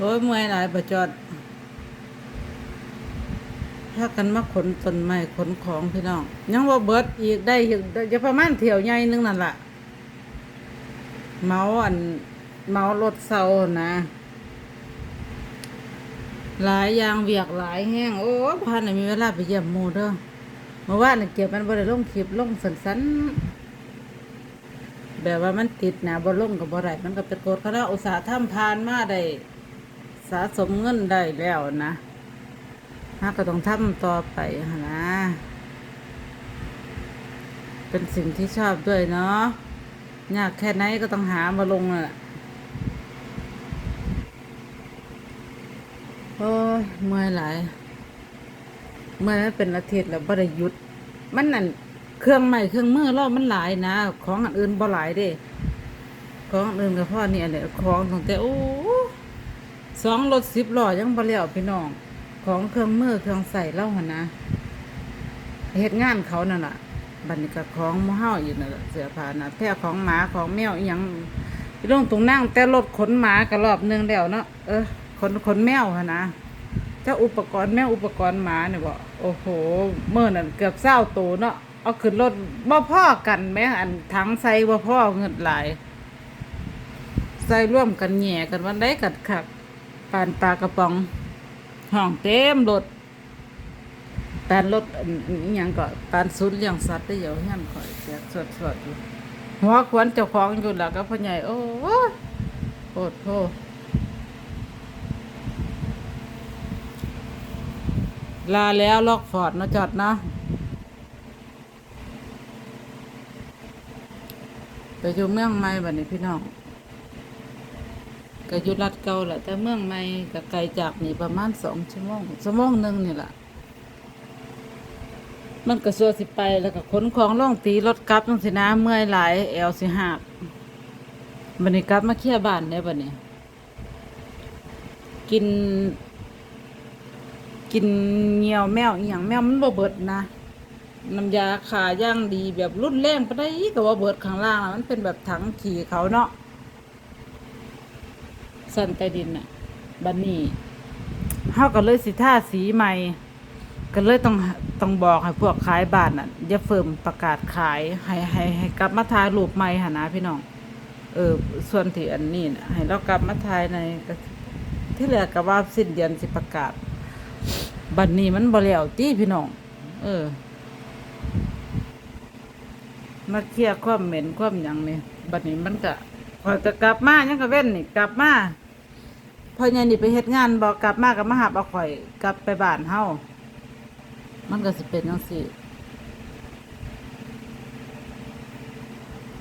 โอ้ยเมื่อยหลายประจอดถ้ากันมาขนต้นไม้ขนของพี่น้อง ยังว่าเบิดอีกได้อีกจะประมาณเที่ยวใหญ่นึงนั่นล่ะ เมาอันเมารถเซานะ หลายยางเวียกหลายแห้งโอ้พันน่ะมีเวลาไปเยี่ยมหมู่เด้อเมื่อวานน่ะเก็บมันบ่ได้ลงคลิปลงสั้นแบบว่ามันติดนะบ่ลงก็บ่ได้มันก็เป็นกฎคณะอุตสาหกรรมผ่านมาได้ สะสมเงินได้แล้วนะฮะก็ต้องทำต่อไปนะ เป็นสิ่งที่ชอบด้วยเนาะยากแค่ไหนก็ต้องหามาลงน่ะโอ้ยเมื่อยหลายเมื่อยเป็นอาทิตย์แล้วบ่ได้หยุด มันนั่นเครื่องใหม่เครื่องมือเรามันหลายนะ ของอันอื่นบ่หลายเด้ ของอันอื่นก็พ่อนี่อันเนี้ยของตั้งแต่โอ้ สองรถสิบล้อยังบ่แล้วพี่น้อง ของเครื่องมือเครื่องใส่เล่าหนนะเฮ็ดงานเขานั่นล่ะบัดนี้ก็ของมู่เฮาอยู่นั่นล่ะเสือผ้านะแท้ของหมาของแมวอีหยังไปลงตรงนั่งแต่รถขนหมาก็รอบหนึงแล้วเนาะเออขนขนแมวหนนะเจ้าอุปกรณ์แม่อุปกรณ์หมาเนี่ยบอกโอ้โหเมื่อนั่นเกือบเศร้าโตเนาะเอาขึ้นรถบ่พ่อกันแม่อันถังใส่บ่พ่อเงินหลายใส่ร่วมกันแหย่กันวันได้กัดขัก ปานปลากระป๋องห้องเต็มรถปานรถอันอหยังก็ปานศูนย์เลี้ยงสัตว์ได้เดี๋ยวเฮียนข่อยเสียสดสดอยู่หัวขวัญเจ้าของอยู่แล้วก็พ่อใหญ่โอ้โคตรโทษลาแล้วล็อกฟอร์ดนะจอดนะไปอยู่เมืองใหม่บัดนี้พี่น้อง ก็อยู่รัดเก่าแหละแต่เมืองใหม่ก็ไกลจากนี่ประมาณสองชั่วโมงชั่วโมงหนึ่งนี่แหละมันก็สัวสิไปแล้วก็ขนของล่องตีรถกลับจังสินะเมื่อยหลายแอวสิหักบัดนี้กลับมาเคลียบ้านได้บัดนี้ กิน กินเงียวแมวอหย่างแมวมันบ่เบิดนะน้ำยาขาย่างดีแบบรุ่นแรงไปได้ก็ว่าเบิดข้างล่างอะมันเป็นแบบถังขี่เขาเนาะ สันใต้ดินน่ะบัดนนี้เฮาก็เลยสิท่าสีใหม่ ก็เลยต้องต้องบอกให้พวกขายบ้านน่ะอย่าเฟิ่มประกาศขายให้ให้ให้กลับมาถ่ายรูปใหม่หั่นนะพี่น้อง เออส่วนที่อันนี้น่ะให้เรากลับมาถ่ายในก็ที่เหลือก็ว่าสิ้นเดือนสิประกาศบัดนนี้มันบ่แล้วตีพี่น้อง เออ มาเคลียร์ความเหม็นความหยังนี่บัดนี้มันก็พอยก็กลับมายังก็เว้นนี่กลับมา พอใหญ่นี่ไปเฮ็ดงานบอกกลับมากับมาหาเอาข่อย กลับไปบ้านเฮามันก็สิเป็นจังซี่